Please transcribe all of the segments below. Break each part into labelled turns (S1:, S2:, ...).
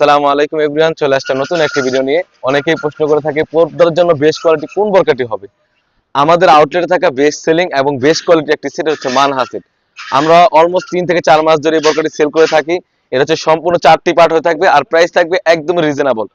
S1: আসসালামু আলাইকুম এভরিওয়ান, চলে আসছে নতুন একটি ভিডিও নিয়ে। অনেকেই প্রশ্ন করে থাকে, পর্দার জন্য বেস্ট কোয়ালিটি কোন বরকাটি হবে? আমাদের আউটলেটে থাকা বেস্ট সেলিং এবং বেস্ট কোয়ালিটি একটি সেট হচ্ছে মানহা সেট আমরা অলমোস্ট তিন থেকে চার মাস ধরে এই বরকাটি সেল করে থাকি। এটা হচ্ছে সম্পূর্ণ চারটি পার্ট হয়ে থাকবে আর প্রাইস থাকবে একদমই রিজনেবল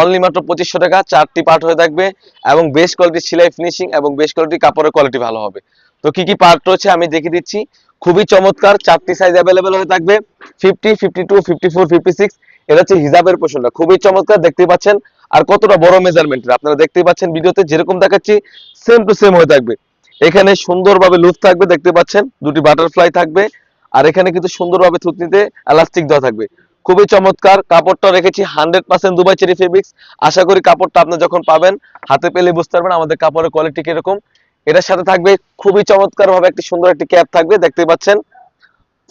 S1: অনলি মাত্র পঁচিশশো টাকা, চারটি পার্ট হয়ে থাকবে এবং বেস্ট কোয়ালিটি সেলাই ফিনিশিং এবং বেস্ট কোয়ালিটি কাপড়ের কোয়ালিটি ভালো হবে। তো কি কি পার্ট রয়েছে আমি দেখে দিচ্ছি। খুবই চমৎকার, চারটি সাইজ অ্যাভেলেবেল হয়ে থাকবে। Fifty fifty two fifty four fifty six এটা হচ্ছে হিজাবের খুবই চমৎকার, দেখতেই পাচ্ছেন। আর কতটা বড় আপনারা দেখতেই পাচ্ছেন ভিডিওতে, যেরকম দেখাচ্ছি সেম টু সেম হয়ে থাকবে। এখানে সুন্দরভাবে লুপ থাকবে, দেখতে পাচ্ছেন, দুটি বাটারফ্লাই থাকবে, আর এখানে কিন্তু সুন্দরভাবে থুতনিতে এলাস্টিক দেওয়া থাকবে। খুবই চমৎকার, কাপড়টা রেখেছি hundred percent Dubai cherry fabrics আশা করি কাপড়টা আপনি যখন পাবেন, হাতে পেলে বুঝতে পারবেন আমাদের কাপড়ের কোয়ালিটি কীরকম। এটার সাথে থাকবে, খুবই চমৎকার ভাবে একটি সুন্দর একটি ক্যাপ থাকবে দেখতে পাচ্ছেন।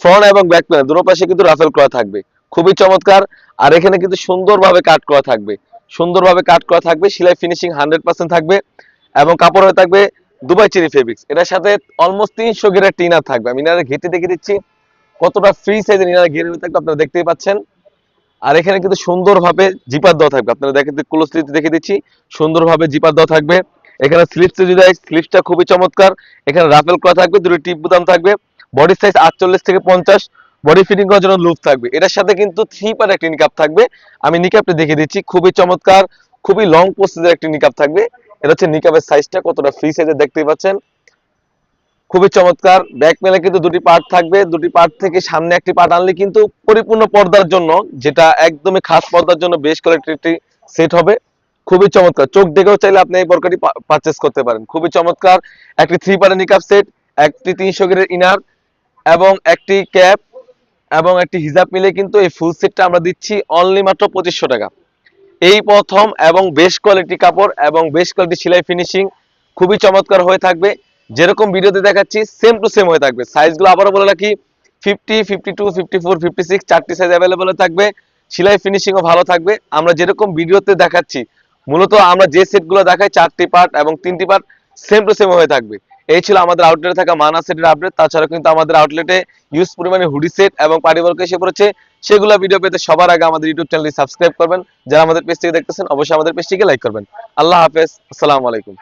S1: ফ্রন্ট এবং ব্যাক প্যানেল দুটো পাশে কিন্তু রাফেল করা থাকবে। খুবই চমৎকার। আর এখানে কিন্তু সুন্দরভাবে কাট করা থাকবে। সুন্দরভাবে কাট করা থাকবে, সেলাই ফিনিশিং হান্ড্রেড পার্সেন্ট থাকবে এবং কাপড় হয়ে থাকবে দুবাই চেরি ফেব্রিক্স এটার সাথে অলমোস্ট তিনশো গেরের টিনার থাকবে। আমি ইনারে ঘেটে দেখে দিচ্ছি। কতটা ফ্রি সাইজের ইনারে ঘেরে থাকবে আপনারা দেখতেই পাচ্ছেন। আর এখানে কিন্তু সুন্দরভাবে জিপার দেওয়া থাকবে। আপনারা দেখে ক্লোজলি দেখে দিচ্ছি। সুন্দরভাবে জিপার দেওয়া থাকবে। এখানে স্লিপস যদি স্লিপসটা খুবই চমৎকার। এখানে রাফেল করা থাকবে, দুটো টিপ বুতাম থাকবে। বডি সাইজ আটচল্লিশ থেকে পঞ্চাশ বডি ফিটিং করার জন্য লুপ থাকবে। এটার সাথে কিন্তু থ্রি পার্ট একটি নিকাপ থাকবে। আমি নিকাপটা দেখে দিচ্ছি, খুবই চমৎকার, খুবই লং প্রসেসের একটি নিকাপ থাকবে। এটা হচ্ছে নিকাপের সাইজটা কতটা ফ্রি সাইজে দেখতেই পাচ্ছেন। খুবই চমৎকার ব্যাক মেলে কিন্তু দুটি পার্ট থাকবে। দুটি পার্ট থেকে সামনে একটি পার্ট আনলে কিন্তু পরিপূর্ণ পর্দার জন্য, যেটা একদমই খাস পর্দার জন্য বেশ কয়েকটি একটি সেট হবে। খুবই চমৎকার। চোখ দেখেও চাইলে আপনি এই বরকাটি পারচেস করতে পারেন। খুবই চমৎকার, একটি থ্রি পার্টের নিকাপ সেট একটি তিনশো গ্রেডের ইনার এবং একটি ক্যাপ এবং একটি হিজাব মিলে কিন্তু এই ফুল সেটটা আমরা দিচ্ছি অনলি মাত্র পঁচিশশো টাকা। এই প্রথম এবং বেশ কোয়ালিটি কাপড় এবং বেশ কোয়ালিটি সেলাই ফিনিশিং খুবই চমৎকার হয়ে থাকবে। যেরকম ভিডিওতে দেখাচ্ছি সেম টু সেম হয়ে থাকবে। সাইজগুলো আবারও বলে রাখি fifty fifty two fifty four fifty six চারটি সাইজ অ্যাভেলেবল থাকবে। সেলাই ফিনিশিংও ভালো থাকবে। আমরা যেরকম ভিডিওতে দেখাচ্ছি, মূলত আমরা যে সেটগুলো দেখাই, চারটি পার্ট এবং তিনটি পার্ট সেম টু সেম হয়ে থাকবে। এই ছিল আমাদের আউটলেটে থাকা মানা সেটের আপডেট তাছাড়া কিন্তু আমাদের আউটলেটে ইউজ পরিমাণে হুডি সেট এবং পারিবারিক এসে পড়েছে। সেগুলো ভিডিও পেতে সবার আগে আমাদের ইউটিউব চ্যানেলটি সাবস্ক্রাইব করবেন। যারা আমাদের পেজ থেকে দেখতেছেন, অবশ্যই আমাদের পেজটিকে লাইক করবেন। আল্লাহ হাফেজ। আসসালামু আলাইকুম।